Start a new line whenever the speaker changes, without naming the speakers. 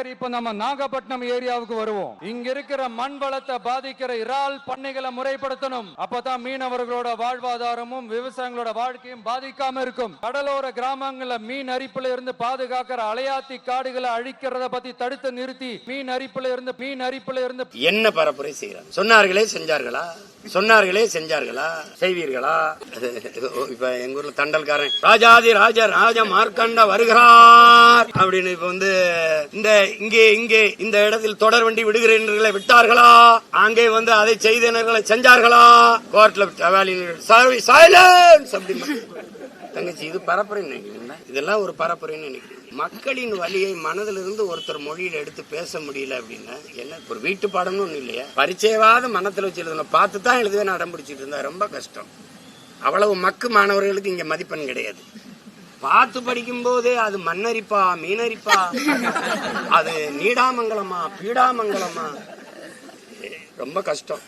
சரி இப்ப நம்ம நாகப்பட்டினம் ஏரியாவுக்கு வருவோம். இங்க இருக்கிற மண் வளத்தை பாதிக்கிற இறால் பண்ணைகளை முறைப்படுத்தணும். அப்பதான் மீனவர்களோட வாழ்வாதாரமும் விவசாயிகளோட வாழ்க்கையும் பாதிக்காம இருக்கும். கடலோர கிராமங்கள்ல மீன் அரிப்புல இருந்து பாதுகாக்கிற அலையாத்தி காடுகளை அழிக்கிறத பத்தி தடுத்து நிறுத்தி மீன் அரிப்புல இருந்து மீன் அரிப்புல இருந்து
என்ன பரப்புரை செய்கிறார்? சொன்னார்களே செஞ்சார்களா? சொன்னார்களே செஞ்சார்களா? செய்வீர்களா? இப்ப எங்க ஊர்ல தண்டல்காரன் ராஜாதி ராஜ ராஜ மார்க்கண்ட வருகிறார். அப்படின்னு இப்ப வந்து இந்த இங்கே இங்கே இந்த இடத்தில் தொடர் வண்டி விடுகிறீர்களை விட்டார்களா? அங்கே வந்து அதை செய்தனர்களை செஞ்சார்களா? கோர்ட்ல சைலன்ஸ் அப்படின்னு. தங்கச்சி இது பரப்புரைன்னு நினைக்கிறீங்களா? இதெல்லாம் ஒரு பரப்புரைன்னு நினைக்கிறீங்க. மக்களின் வழியை மனதிலிருந்து ஒருத்தர் மொழியில எடுத்து பேச முடியல அப்படின்னா என்ன ஒரு வீட்டு பாடம்னு ஒண்ணு இல்லையா? பரிச்சயவாத மனத்துல வச்சு எழுதணும் பார்த்து தான் எழுதவே அடம் பிடிச்சிட்டு இருந்தா ரொம்ப கஷ்டம். அவ்வளவு மக்கு மாணவர்களுக்கு இங்க மதிப்பெண் கிடையாது. பார்த்து படிக்கும் போதே அது மண்ணரிப்பா மீனரிப்பா அது நீடாமங்கலமா பீடாமங்கலமா ரொம்ப கஷ்டம்.